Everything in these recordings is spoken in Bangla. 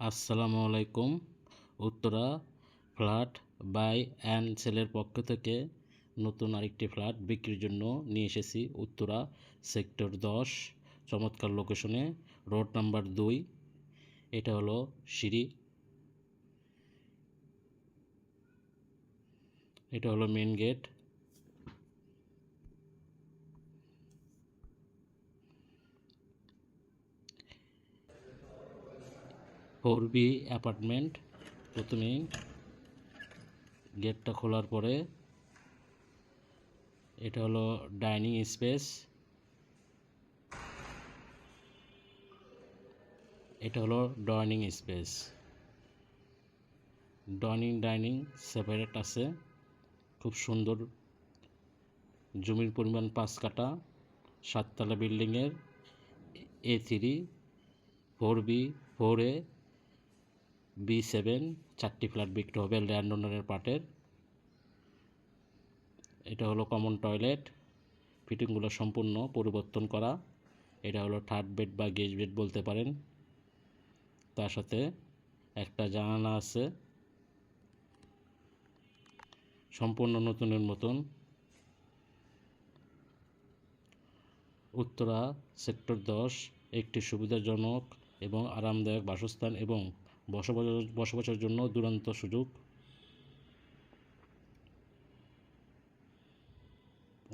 আসসালামু আলাইকুম। উত্তরা ফ্ল্যাট বাই অ্যান্ড সেলের পক্ষ থেকে নতুন আরেকটি ফ্ল্যাট বিক্রির জন্য নিয়ে এসেছি উত্তরা সেক্টর দশ, চমৎকার লোকেশনে, রোড নাম্বার দুই। এটা হলো সিঁড়ি। এটা হলো main gate four B apartment প্রথমেই গেটটা খোলার পরে এটা হলো ডাইনিং স্পেস। এটা হলো dining space. Dining dining separate আছে। খুব সুন্দর জমির পরিমাণ পাঁচ কাটা সাততলা বিল্ডিংয়ের A three four B four A B seven চারটি ফ্ল্যাট বিক্রি হবে ল্যান্ড ওনারের পার্টের এটা হলো কমন টয়লেট ফিটিংগুলো সম্পূর্ণ পরিবর্তন করা। এটা হলো থার্ড বেড বা গেজ বেড বলতে পারেন। তার সাথে একটা জানালা আছে। সম্পূর্ণ নতুনের মতন। উত্তরা, সেক্টর দশ, একটি সুবিধাজনক এবং আরামদায়ক বাসস্থান এবং বসবাস, বসবাসের জন্য দুরন্ত সুযোগ।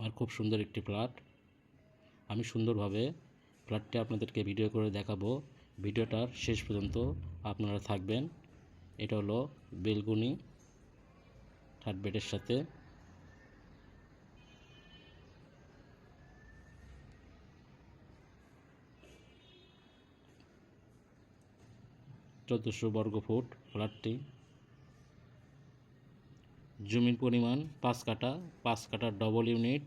আর খুব সুন্দর একটি ফ্ল্যাট। আমি সুন্দরভাবে ফ্ল্যাটটি আপনাদেরকে ভিডিও করে দেখাবো। ভিডিওটার শেষ পর্যন্ত আপনারা থাকবেন। এটা হলো বেলগুনি থার্ড বেডের সাথে। চোদ্দোশো বর্গ ফুট ফ্ল্যাটটি। জমির পরিমাণ পাঁচ কাটা পাঁচ কাটার ডবল ইউনিট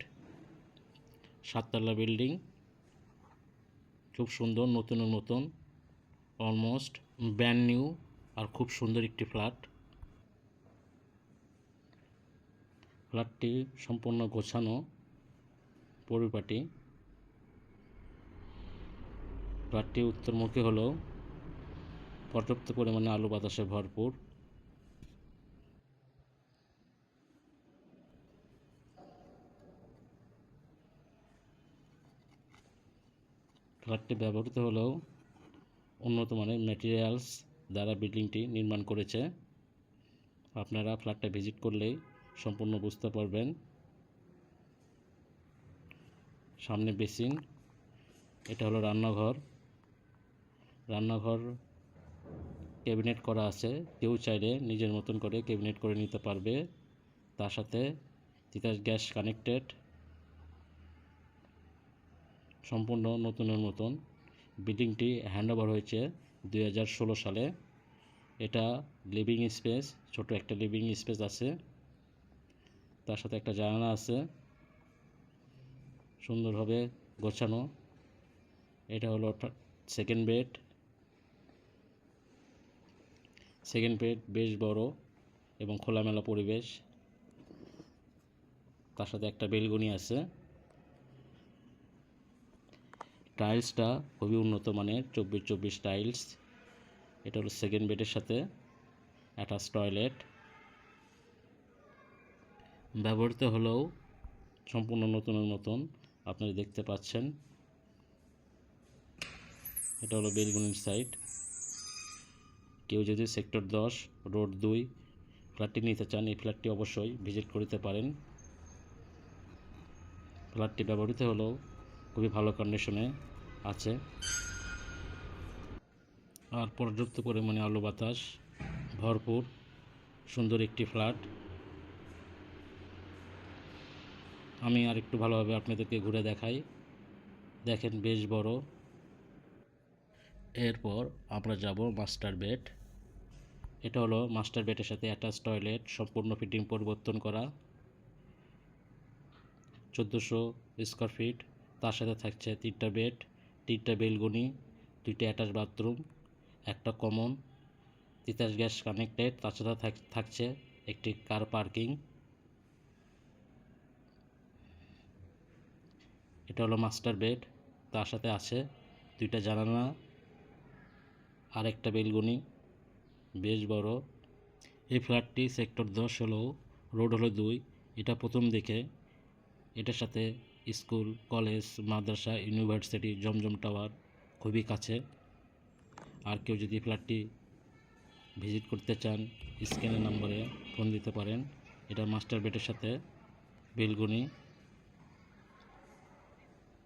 সাততলা বিল্ডিং খুব সুন্দর নতুনের মতন অলমোস্ট ব্র্যান্ড নিউ আর খুব সুন্দর একটি ফ্ল্যাট ফ্ল্যাটটি সম্পূর্ণ গোছানো পরিপাটি। ফ্ল্যাটটি উত্তরমুখী হলেও পর্যাপ্ত পরিমাণে আলু বাতাসে ভরপুর। ফ্ল্যাটটি ব্যবহৃত হলেও উন্নত মানের ম্যাটেরিয়ালস দ্বারা বিল্ডিংটি নির্মাণ করেছে। আপনারা ফ্ল্যাটটা ভিজিট করলেই সম্পূর্ণ বুঝতে পারবেন। সামনে বেসিন এটা হলো রান্নাঘর। রান্নাঘর ক্যাবিনেট করা আছে। কেউ চাইলে নিজের মতন করে ক্যাবিনেট করে নিতে পারবে। তার সাথে তিতাস গ্যাস কানেক্টেড। সম্পূর্ণ নতুনের মতন। বিল্ডিংটি হ্যান্ড ওভার হয়েছে দু হাজার ষোলো সালে। এটা লিভিং স্পেস, ছোট একটা লিভিং স্পেস আছে। তার সাথে একটা জানালা আছে। সুন্দরভাবে গোছানো। এটা হলো সেকেন্ড বেড সেকেন্ড বেড বেশ বড় এবং খোলামেলা পরিবেশ। তার সাথে একটা বেলগুনি আছে। টাইলসটা খুবই উন্নত মানের, চব্বিশ চব্বিশ টাইলস। এটা হলো সেকেন্ড বেডের সাথে অ্যাটাচ টয়লেট ব্যবহৃত হলেও সম্পূর্ণ নতুনের মতন আপনারা দেখতে পাচ্ছেন। এটা হলো বেলগুনির সাইড কেউ যদি সেক্টর দশ, রোড দুই ফ্ল্যাটটি নিতে চান, এই ফ্ল্যাটটি অবশ্যই ভিজিট করতে পারেন। ফ্ল্যাটটি ব্যবহৃত হলেও খুবই ভালো কন্ডিশনে আছে। আর পর্যাপ্ত পরিমাণে আলো বাতাস, ভরপুর, সুন্দর একটি ফ্ল্যাট। আমি আর একটু ভালোভাবে আপনাদেরকে ঘুরে দেখাই। দেখেন বেশ বড়। এরপর আমরা যাব মাস্টার বেড। এটা হলো মাস্টার বেডের সাথে অ্যাটাচ টয়লেট, সম্পূর্ণ ফিটিং পরিবর্তন করা, চোদ্দোশো স্কোয়ার ফিট। তার সাথে থাকছে তিনটা বেড, তিনটা বেলগুনি দুইটা অ্যাটাচ বাথরুম, একটা কমন, তিতাস গ্যাস কানেক্টেড। তার সাথে থাকছে একটি কার পার্কিং। এটা হলো মাস্টার বেড। তার সাথে আছে দুইটা জানালা আর একটা বেলগুনি বেশ বড়। এই ফ্ল্যাটটি সেক্টর দশ হলো, রোড হলো দুই। এটা প্রথম দিকে এটার সাথে স্কুল, কলেজ, মাদ্রাসা, ইউনিভার্সিটি, জমজম টাওয়ার খুবই কাছে। আর কেউ যদি ফ্ল্যাটটি ভিজিট করতে চান, স্ক্যানের নম্বরে ফোন দিতে পারেন। এটা মাস্টার বেডের সাথে বেলগুনি।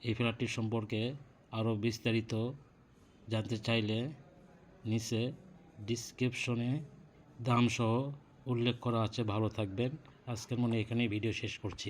এই ফ্ল্যাটটির সম্পর্কে আরও বিস্তারিত জানতে চাইলে নিচে ডিসক্রিপশনে দামসহ উল্লেখ করা আছে ভালো থাকবেন। আজকের মনে এখানেই ভিডিও শেষ করছি।